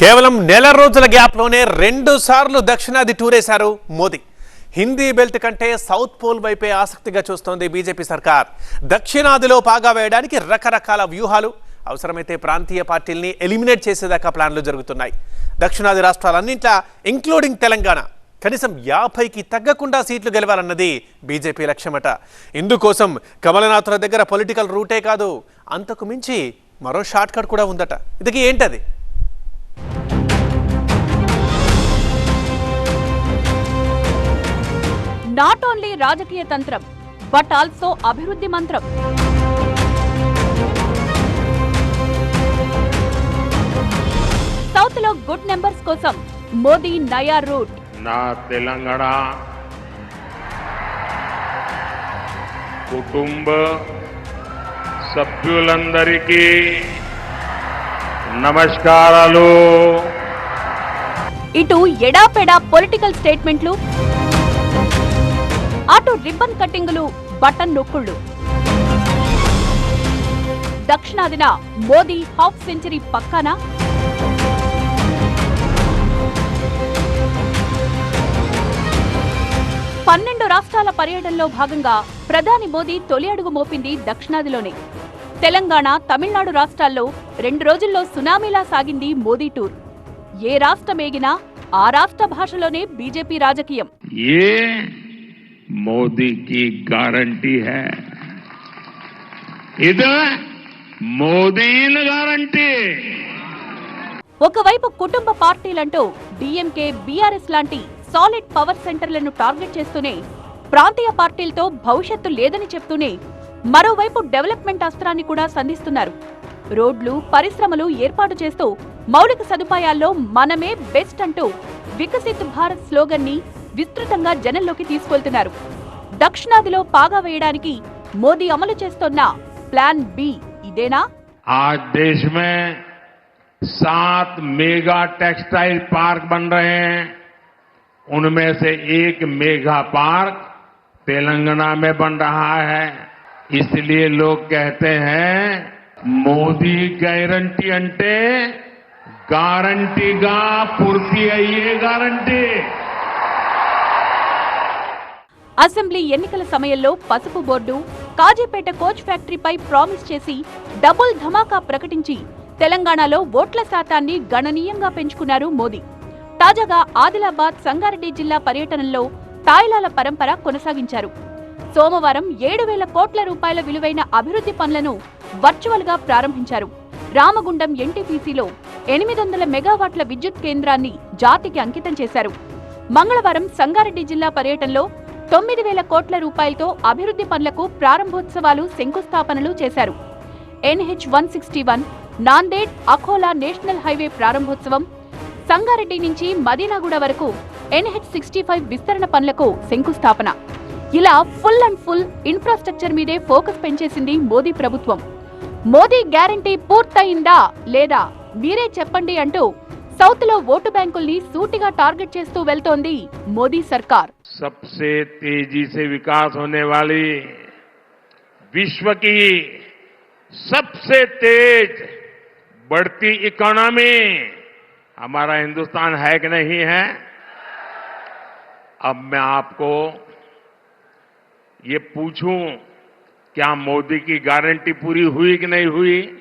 కేవలం నెల రోజుల గ్యాప్లోనే రెండు సార్లు దక్షిణాది టూరేశారు మోదీ. హిందీ బెల్ట్ కంటే సౌత్ పోల్ వైపే ఆసక్తిగా చూస్తోంది బీజేపీ సర్కార్. దక్షిణాదిలో పాగా వేయడానికి రకరకాల వ్యూహాలు అవసరమైతే ప్రాంతీయ పార్టీల్ని ఎలిమినేట్ చేసేదాకా ప్లాన్లు జరుగుతున్నాయి. దక్షిణాది రాష్ట్రాలన్నింటా ఇంక్లూడింగ్ తెలంగాణ కనీసం యాభైకి తగ్గకుండా సీట్లు గెలవాలన్నది బీజేపీ లక్ష్యమట. ఇందుకోసం కమలనాథుల దగ్గర పొలిటికల్ రూటే కాదు అంతకు మించి మరో షార్ట్కట్ కూడా ఉందట. ఇదికి ఏంటది? నాట్ ఓన్లీ రాజకీయ తంత్రం బట్ ఆల్సో అభివృద్ధి మంత్రం. సౌత్లో గుడ్ నెంబర్స్ కోసం మోదీ నయా రూట్. నా తెలంగాణ కుటుంబ సభ్యులందరికీ నమస్కారాలు. ఇటు ఎడాపెడా పొలిటికల్ స్టేట్మెంట్లు అటు రిబ్బన్ కట్టింగులు బటన్ నొక్కుళ్ళు. దక్షిణాదిన మోదీ హాఫ్ సెంచరీ పక్కన. పన్నెండు రాష్ట్రాల పర్యటనలో భాగంగా ప్రధాని మోదీ తొలి అడుగు మోపింది దక్షిణాదిలోనే. తెలంగాణ తమిళనాడు రాష్ట్రాల్లో రెండు రోజుల్లో సునామీలా సాగింది మోదీ టూర్. ఏ రాష్ట్రమేగినా ఆ రాష్ట్ర భాషలోనే బీజేపీ రాజకీయం. मोदी की गारंटी है इधर मोदी ने गारंटी ఒకవైపు కుటుంబ పార్టీలంటూ డీఎంకే బీఆర్ఎస్ లాంటి సాలిడ్ పవర్ సెంటర్లను టార్గెట్ చేస్తూనే ప్రాంతీయ పార్టీలతో భవిష్యత్తు లేదని చెప్తూనే మరోవైపు డెవలప్మెంట్ అస్త్రాన్ని కూడా సంధిస్తున్నారు రోడ్లు పరిశ్రమలు ఏర్పాటు చేస్తూ మౌలిక సదుపాయాల్లో మనమే బెస్ట్ అంటూ వికసిత్ భారత్ స్లోగన్ ని విస్తృతంగా జనంలోకి తీసుకెళ్తున్నారు దక్షిణాదిలో పాగా వేయడానికి మోదీ అమలు చేస్తోన్న ప్లాన్ బి ఇదేనా आज देश में सात मेगा टेक्सटाइल पार्क बन रहे हैं उनमें से एक मेगा पार्क तेलंगाना में बन रहा है इसलिए लोग कहते हैं మోదీ గ్యారంటీ అంటే గ్యారంటీగా పూర్తి అయ్యే గ్యారంటీ అసెంబ్లీ ఎన్నికల సమయంలో పసుపు బోర్డు కాజీపేట కోచ్ ఫ్యాక్టరీపై ప్రామిస్ చేసి డబుల్ ధమాకా ప్రకటించి తెలంగాణలో ఓట్ల శాతాన్ని గణనీయంగా పెంచుకున్నారు మోదీ. తాజాగా ఆదిలాబాద్ సంగారెడ్డి జిల్లా పర్యటనలో తాయిలాల పరంపర కొనసాగించారు. సోమవారం ఏడు వేల కోట్ల రూపాయల విలువైన అభివృద్ధి పనులను వర్చువల్గా ప్రారంభించారు. రామగుండం ఎన్టీపీసీలో ఎనిమిది వందల మెగావాట్ల విద్యుత్ కేంద్రాన్ని జాతికి అంకితం చేశారు. మంగళవారం సంగారెడ్డి జిల్లా పర్యటనలో తొమ్మిది వేల కోట్ల రూపాయలతో అభివృద్ధి పనులకు ప్రారంభోత్సవాలు శంకుస్థాపనలు చేశారు. NH one sixty one Nanded Akola national highway ప్రారంభోత్సవం సంగారెడ్డి నుంచి మదీనాగూడ వరకు ఎన్హెచ్ సిక్స్టీ ఫైవ్ విస్తరణ పనులకు శంకుస్థాపన. ఇలా ఫుల్ అండ్ ఫుల్ ఇన్ఫ్రాస్ట్రక్చర్ మీదే ఫోకస్ పెంచేసింది మోదీ ప్రభుత్వం. మోదీ గ్యారంటీ పూర్తయిందా లేదా మీరే చెప్పండి అంటూ సౌత్లో ఓటు బ్యాంకుల్ని సూటిగా టార్గెట్ చేస్తూ వెళ్తోంది మోదీ సర్కార్. सबसे तेज़ी से विकास होने वाली विश्व की सबसे तेज बढ़ती इकोनॉमी हमारा हिंदुस्तान है कि नहीं है? अब मैं आपको ये पूछूँ, क्या मोदी की गारंटी पूरी हुई कि नहीं हुई?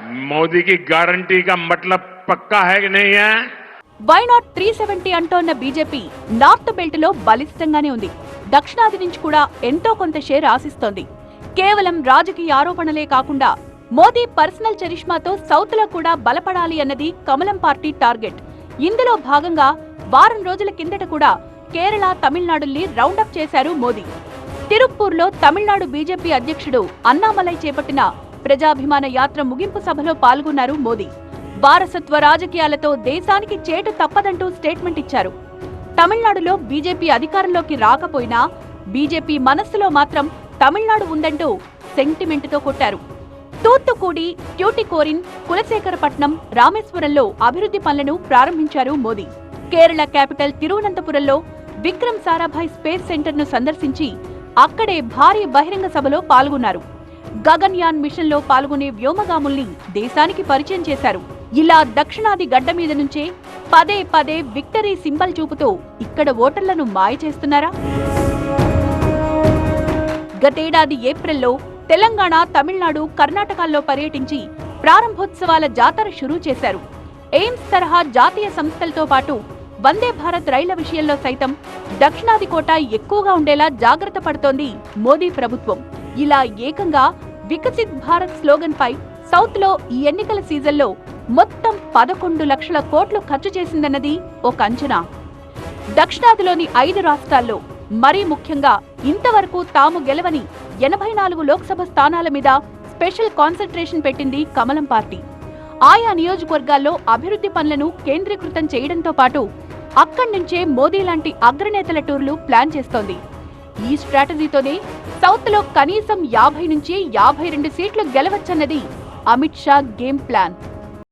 मोदी की गारंटी का मतलब पक्का है कि नहीं है? వై నాట్ త్రీ సెవెంటీ అంటోన్న బీజేపీ నార్త్ బెల్ట్లో బలిష్టంగానే ఉంది. దక్షిణాది నుంచి కూడా ఎంతో కొంత షేర్ ఆశిస్తోంది. కేవలం రాజకీయ ఆరోపణలే కాకుండా మోదీ పర్సనల్ చరిష్మాతో సౌత్లో కూడా బలపడాలి అన్నది కమలం పార్టీ టార్గెట్. ఇందులో భాగంగా వారం రోజుల కిందట కూడా కేరళ తమిళనాడుల్ని రౌండప్ చేశారు మోదీ. తిరుప్పూర్లో తమిళనాడు బీజేపీ అధ్యక్షుడు అన్నామలై చేపట్టిన ప్రజాభిమాన యాత్ర ముగింపు సభలో పాల్గొన్నారు మోదీ. వారసత్వ రాజకీయాలతో దేశానికి చేటు తప్పదంటూ స్టేట్మెంట్ ఇచ్చారు. తమిళనాడులో బీజేపీ అధికారంలోకి రాకపోయినా బీజేపీ మనస్సులో మాత్రం తమిళనాడు ఉందంటూ సెంటిమెంట్తో కొట్టారు. తూత్తుకూడి ట్యూటికోరిన్ కులశేఖరపట్నం రామేశ్వరంలో అభివృద్ధి పనులను ప్రారంభించారు మోదీ. కేరళ క్యాపిటల్ తిరువనంతపురంలో విక్రమ్ సారాభాయ్ స్పేస్ సెంటర్ను సందర్శించి అక్కడే భారీ బహిరంగ సభలో పాల్గొన్నారు. గగన్యాన్ మిషన్లో పాల్గొనే వ్యోమగాముల్ని దేశానికి పరిచయం చేశారు. ఇలా దక్షిణాది గడ్డ మీద నుంచే పదే పదే విక్టరీ సింబల్ చూపుతూ ఇక్కడ ఓటర్లను మాయ చేస్తున్నారా? గతేడాది ఏప్రిల్లో తెలంగాణ తమిళనాడు కర్ణాటకల్లో పర్యటించి ప్రారంభోత్సవాల జాతర షురూ చేశారు. ఎయిమ్స్ తరహా జాతీయ సంస్థలతో పాటు వందే భారత్ రైళ్ళ విషయంలో సైతం దక్షిణాది కోట ఎక్కువగా ఉండేలా జాగ్రత్త పడుతోంది మోదీ ప్రభుత్వం. ఇలా ఏకంగా వికసిత్ భారత్ స్లోగన్ పై సౌత్లో ఈ ఎన్నికల సీజన్లో మొత్తం పదకొండు లక్షల కోట్లు ఖర్చు చేసిందన్నది ఒక అంచనా. దక్షిణాదిలోని ఐదు రాష్ట్రాల్లో మరీ ముఖ్యంగా ఇంతవరకు తాము గెలవని ఎనభై నాలుగు లోక్సభ స్థానాల మీద స్పెషల్ కాన్సన్ట్రేషన్ పెట్టింది కమలం పార్టీ. ఆయా నియోజకవర్గాల్లో అభివృద్ధి పనులను కేంద్రీకృతం చేయడంతో పాటు అక్కడి నుంచే మోదీ లాంటి అగ్రనేతల టూర్లు ప్లాన్ చేస్తోంది. ఈ స్ట్రాటజీతోనే సౌత్లో కనీసం యాభై నుంచి యాభై రెండు సీట్లు గెలవచ్చన్నది అమిత్ షా గేమ్ ప్లాన్.